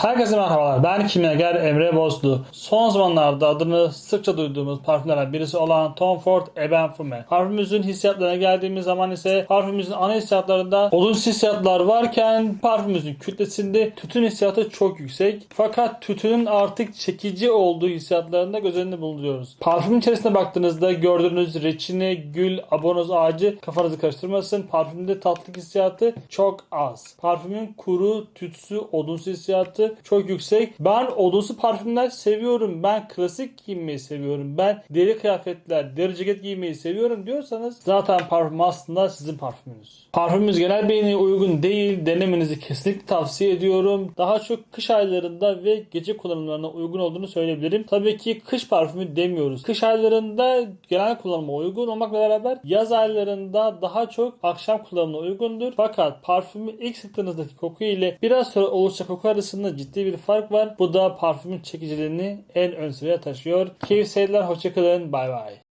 Herkese merhabalar. Ben kimyager Emre Bozlu. Son zamanlarda adını sıkça duyduğumuz parfümlerden birisi olan Tom Ford Eben Fume. Parfümümüzün hissiyatlarına geldiğimiz zaman ise parfümümüzün ana hissiyatlarında olumsuz hissiyatlar varken parfümümüzün kütlesinde tütün hissiyatı çok yüksek. Fakat tütünün artık çekici olduğu hissiyatlarında göz önünde bulunduruyoruz. Parfümün içerisine baktığınızda gördüğünüz reçine, gül, abonoz ağacı kafanızı karıştırmasın. Parfümde tatlı hissiyatı çok az. Parfümün kuru, tütsü, odunsu hissiyatı çok yüksek. Ben odunsu parfümler seviyorum. Ben klasik giyinmeyi seviyorum. Ben deri kıyafetler, deri ceket giymeyi seviyorum diyorsanız zaten parfüm aslında sizin parfümünüz. Parfümümüz genel beğeniye uygun değil. Denemenizi kesinlikle tavsiye ediyorum. Daha çok kış aylarında ve gece kullanımlarına uygun olduğunu söyleyebilirim. Tabii ki kış parfümü demiyoruz. Kış aylarında genel kullanıma uygun olmakla beraber yaz aylarında daha çok akşam kullanımına uygundur. Fakat parfümü ilk sıktığınızdaki koku ile biraz sonra oluşacak koku arasında ciddi bir fark var. Bu da parfümün çekiciliğini en ön sıraya taşıyor. Keyif seyirler, hoşçakalın, bay bay.